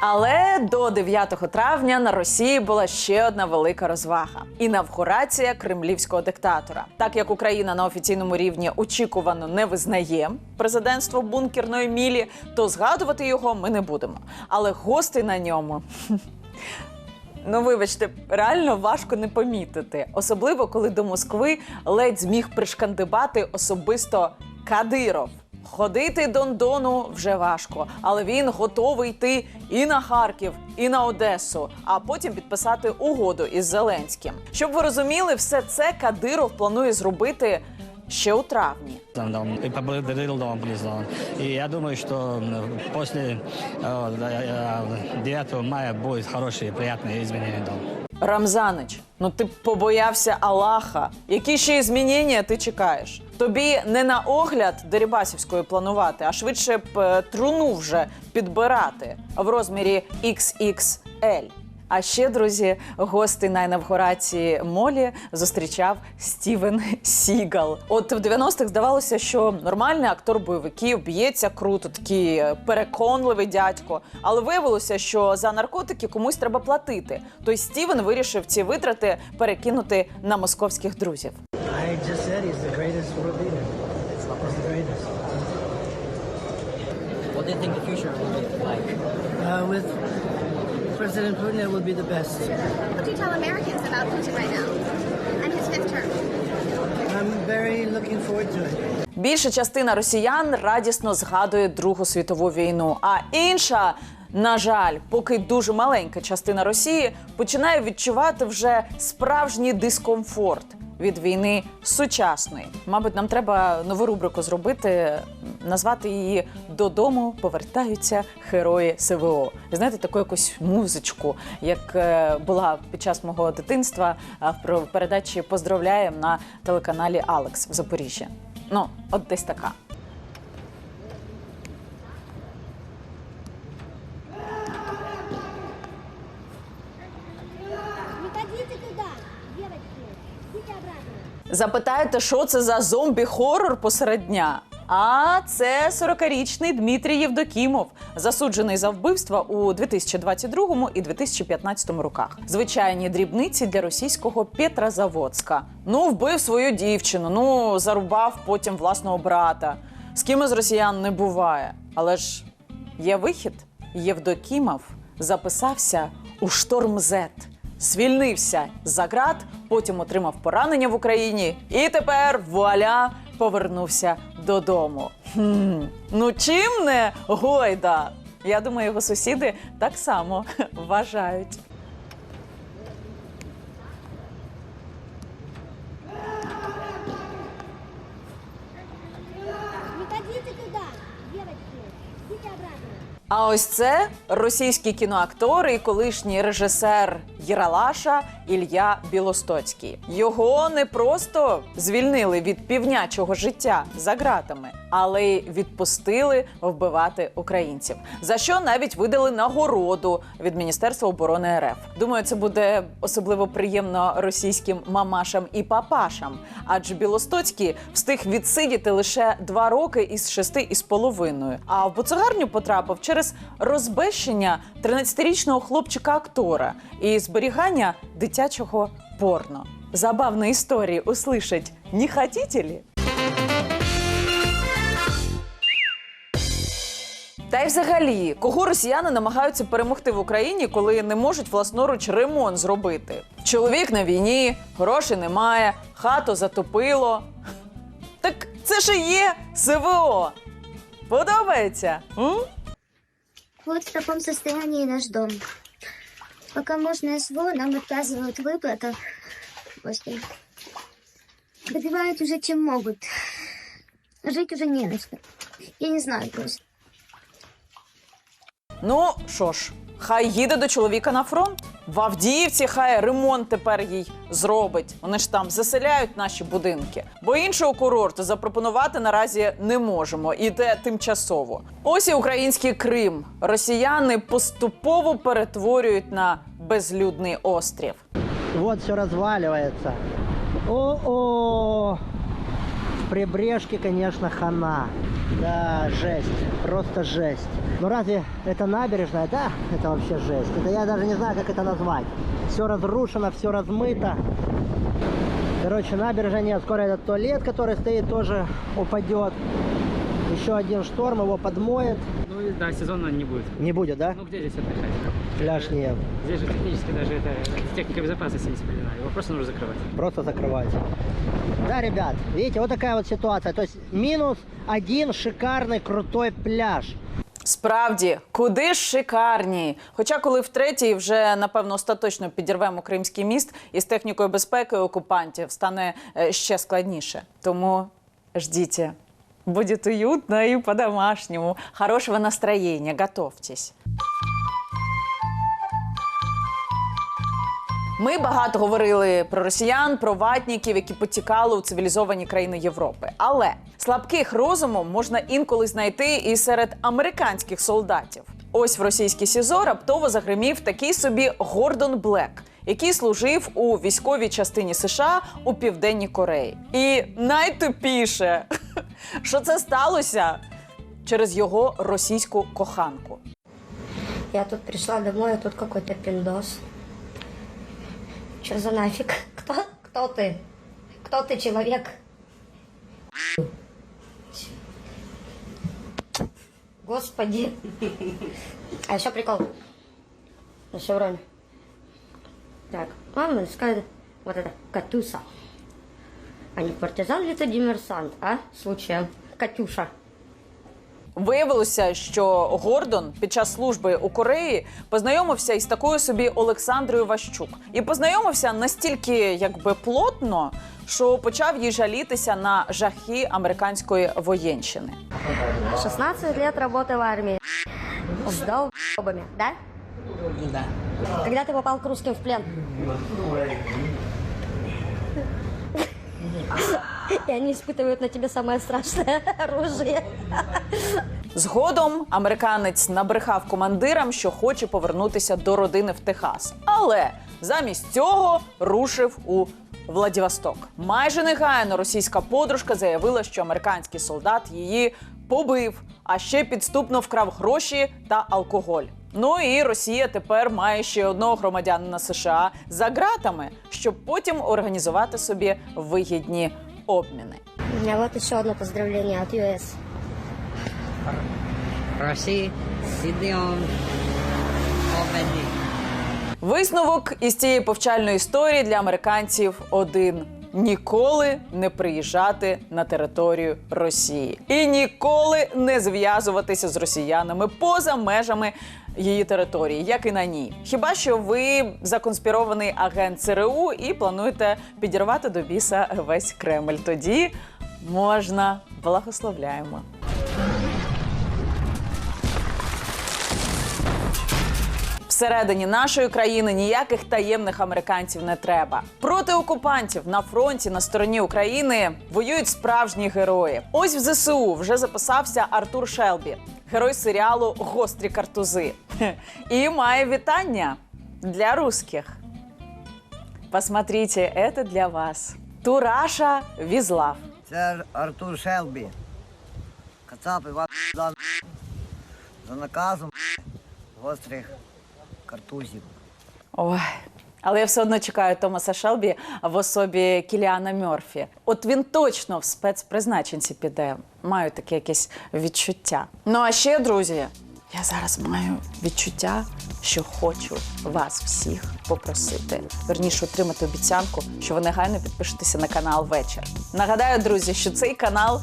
Але до 9 травня на Росії була ще одна велика розвага інавгурація кремлівського диктатора. Так як Україна на офіційному рівні очікувано не визнає президентство бункерної мілі, то згадувати його ми не будемо. Але гостей на ньому. Ну, вибачте, реально важко не помітити, особливо коли до Москви ледь зміг пришкандибати особисто Кадиров. Ходити Дондону вже важко, але він готовий йти і на Харків, і на Одесу, а потім підписати угоду із Зеленським. Щоб ви розуміли, все це Кадиров планує зробити ще у травні. Там, да, и поблагодарил Дом признал. И я думаю, что м, после э, да, э, 9 мая будет хорошие, приятные изменения Дом. Рамзанич, ну ти побоявся Аллаха. Які ще змінення ти чекаєш? Тобі не на огляд Дерибасівської планувати, а швидше б е, труну вже підбирати в розмірі XXL. А ще, друзі, гостей на інавгурації Молі зустрічав Стівен Сігал. От в 90-х здавалося, що нормальний актор бойовиків б'ється круто, такий е, переконливий дядько. Але виявилося, що за наркотики комусь треба платити. Той Стівен вирішив ці витрати перекинути на московських друзів. I just said he's the greatest world leader. He's the greatest. What do you think the future will be like? Uh, with President Putin, it will be the best. What do you tell Americans about Putin right now and his fifth term? I'm very looking forward to it. Більша частина росіян радісно згадує Другу світову війну, а інша. На жаль, поки дуже маленька частина Росії починає відчувати вже справжній дискомфорт від війни сучасної. Мабуть, нам треба нову рубрику зробити, назвати її Додому повертаються герої СВО. Знаєте, таку якусь музичку, як е, була під час мого дитинства е, в про- передачі Поздравляємо на телеканалі Алекс в Запоріжжі. Ну, от десь така. Не ходите туда, девочки. Идите обратно. Запитаєте, що це за зомбі-хорор посеред дня? А це 40-річний Дмитрій Євдокімов, засуджений за вбивства у 2022 і 2015 роках. Звичайні дрібниці для російського Петрозаводська. Ну, вбив свою дівчину, ну зарубав потім власного брата. З ким із росіян не буває. Але ж є вихід. Євдокімов записався у шторм Зет звільнився за ґрат, потім отримав поранення в Україні і тепер вуаля повернувся додому. Хм, ну чим не гойда? Я думаю, його сусіди так само вважають. Не ходите туда, девочки. Идите. А ось це російський кіноактор і колишній режисер Єралаша Ілля Білостоцький. Його не просто звільнили від півнячого життя за ґратами, але й відпустили вбивати українців. За що навіть видали нагороду від Міністерства оборони РФ. Думаю, це буде особливо приємно російським мамашам і папашам. Адже Білостоцький встиг відсидіти лише два роки із шести із половиною. А в буцегарню потрапив через розбещення 13-річного хлопчика-актора і зберігання дитячого порно. Забавні історії услышать не хотите ли? Та й взагалі, кого росіяни намагаються перемогти в Україні, коли не можуть власноруч ремонт зробити? Чоловік на війні, грошей немає, хату затопило. Так це ж і є СВО. Подобається? М? Вот в таком состоянии наш дом. Пока можно СВО, нам отказывают в выплатах. Добивают уже чем могут. Жить уже не на что. Я не знаю просто. Ну що ж, хай їде до чоловіка на фронт. В Авдіївці хай ремонт тепер їй зробить. Вони ж там заселяють наші будинки. Бо іншого курорту запропонувати наразі не можемо. І те тимчасово. Ось і український Крим. Росіяни поступово перетворюють на безлюдний острів. Вот все разваливается. О-о! В прибрежке, конечно, хана. Да, жесть. Просто жесть. Ну разве это набережная? Да, это вообще жесть. Это я даже не знаю, как это назвать. Все разрушено, все размыто. Короче, набережная нет. Скоро этот туалет, который стоит, тоже упадет. Еще один шторм его подмоет. Ну и да, сезона не будет. Не будет, да? Ну где здесь отдыхать? Пляж нет. Здесь же технически даже это техника безопасности не соблюдена. Его просто нужно закрывать. Просто закрывать. Да, ребят, видите, вот такая вот ситуация. То есть минус один шикарный крутой пляж. Справді, куди ж шикарні. Хоча, коли втретє, і вже напевно остаточно підірвемо кримський міст із технікою безпеки окупантів, стане е, ще складніше. Тому ждіть. Будет уютно и по-домашнему. Хорошего настроения. Готовьтесь. Ми багато говорили про росіян, про ватників, які потікали у цивілізовані країни Європи. Але слабких розумом можна інколи знайти і серед американських солдатів. Ось в російській СІЗО раптово загримів такий собі Гордон Блек, який служив у військовій частині США у південній Кореї. І найтупіше, що це сталося через його російську коханку. Я тут пришла домой, тут какой-то пиндос. Что за нафиг? Кто, кто ты? Кто ты, человек? Господи. А еще прикол. На шевроне. Так, мама скажет, вот это, Катюса. А не партизан ли ты демерсант, а? Случаем. Катюша. Виявилося, що Гордон під час служби у Кореї познайомився із такою собі Олександрою Ващук. І познайомився настільки якби плотно, що почав їй жалітися на жахи американської воєнщини. 16 лет работы в армии. С долбами, да? Да. Когда ты попал к русским в плен? И они испытывают на тебе самое страшное оружие. Згодом американець набрехав командирам, що хоче повернутися до родини в Техас, але замість цього рушив у Владивосток. Майже негайно російська подружка заявила, що американський солдат її побив, а ще підступно вкрав гроші та алкоголь. Ну і Росія тепер має ще одного громадянина США за ґратами, щоб потім організувати собі вигідні обміни. У меня вот еще одно поздравление от US. России Сидеон Обеди. Висновок із цієї повчальної історії для американців один: ніколи не приїжджати на територію Росії і ніколи не зв'язуватися з росіянами поза межами її території, як і на ній. Хіба що ви законспірований агент ЦРУ і плануєте підірвати до біса весь Кремль? Тоді можна благословляємо. Всередині нашої країни ніяких таємних американців не треба. Проти окупантів на фронті на стороні України воюють справжні герої. Ось в ЗСУ вже записався Артур Шелбі, герой серіалу Гострі картузи. І має вітання для русських. Посмотрите, это для вас. Тураша Візлав. Це Артур Шелбі. Кацап Іван За наказом гострих картузів. Ой. Але я все одно чекаю Томаса Шелбі в особі Кіліана Мьорфі. От він точно в спецпризначенці піде. Маю таке якесь відчуття. Ну а ще, друзі, я зараз маю відчуття, що хочу вас всіх попросити. Верніше отримати обіцянку, що ви негайно підпишетеся на канал вечір. Нагадаю, друзі, що цей канал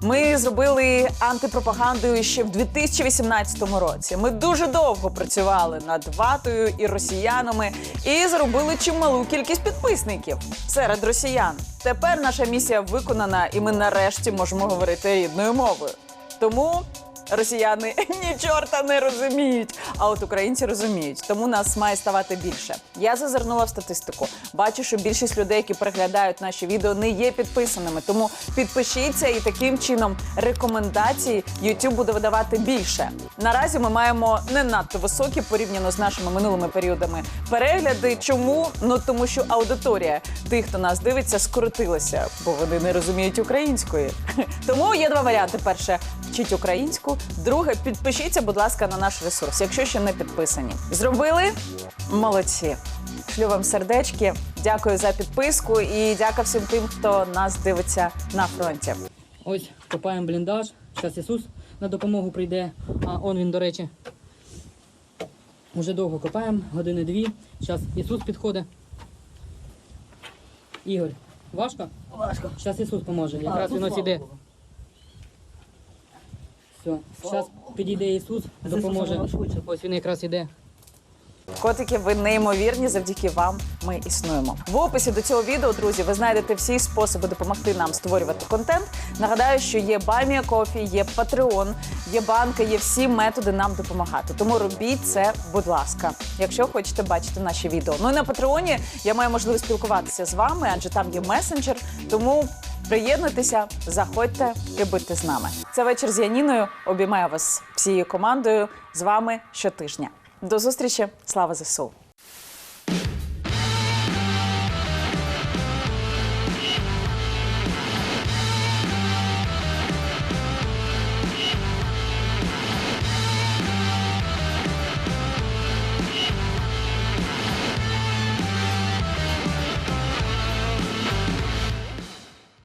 ми зробили антипропагандою ще в 2018 році. Ми дуже довго працювали над ватою і росіянами і заробили чималу кількість підписників серед росіян. Тепер наша місія виконана, і ми нарешті можемо говорити рідною мовою. Тому росіяни ні чорта не розуміють. А от українці розуміють, тому нас має ставати більше. Я зазирнула в статистику. Бачу, що більшість людей, які переглядають наші відео, не є підписаними. Тому підпишіться і таким чином рекомендації YouTube буде видавати більше. Наразі ми маємо не надто високі порівняно з нашими минулими періодами перегляди. Чому? Ну тому що аудиторія тих, хто нас дивиться, скоротилася, бо вони не розуміють української. Тому є два варіанти: перше вчіть українську. Друге, підпишіться, будь ласка, на наш ресурс, якщо ще не підписані. Зробили? Молодці. Шлю вам сердечки. Дякую за підписку і дякую всім тим, хто нас дивиться на фронті. Ось копаємо бліндаж. Зараз Ісус на допомогу прийде. А он він, до речі. Уже довго копаємо, години дві. Зараз Ісус підходить. Ігор, важко? Важко. Зараз Ісус поможе. Якраз він ось іде. Все, зараз підійде Ісус, допоможе. Ось він якраз іде. Котики, ви неймовірні. Завдяки вам ми існуємо. В описі до цього відео, друзі, ви знайдете всі способи допомогти нам створювати контент. Нагадаю, що є Баймія Кофі, є Patreon, є банка, є всі методи нам допомагати. Тому робіть це, будь ласка, якщо хочете бачити наші відео. Ну і на Патреоні я маю можливість спілкуватися з вами, адже там є месенджер. Тому приєднуйтеся, заходьте і будьте з нами. Це вечір з Яніною. Обіймаю вас всією командою з вами щотижня. До зустрічі. Слава ЗСУ!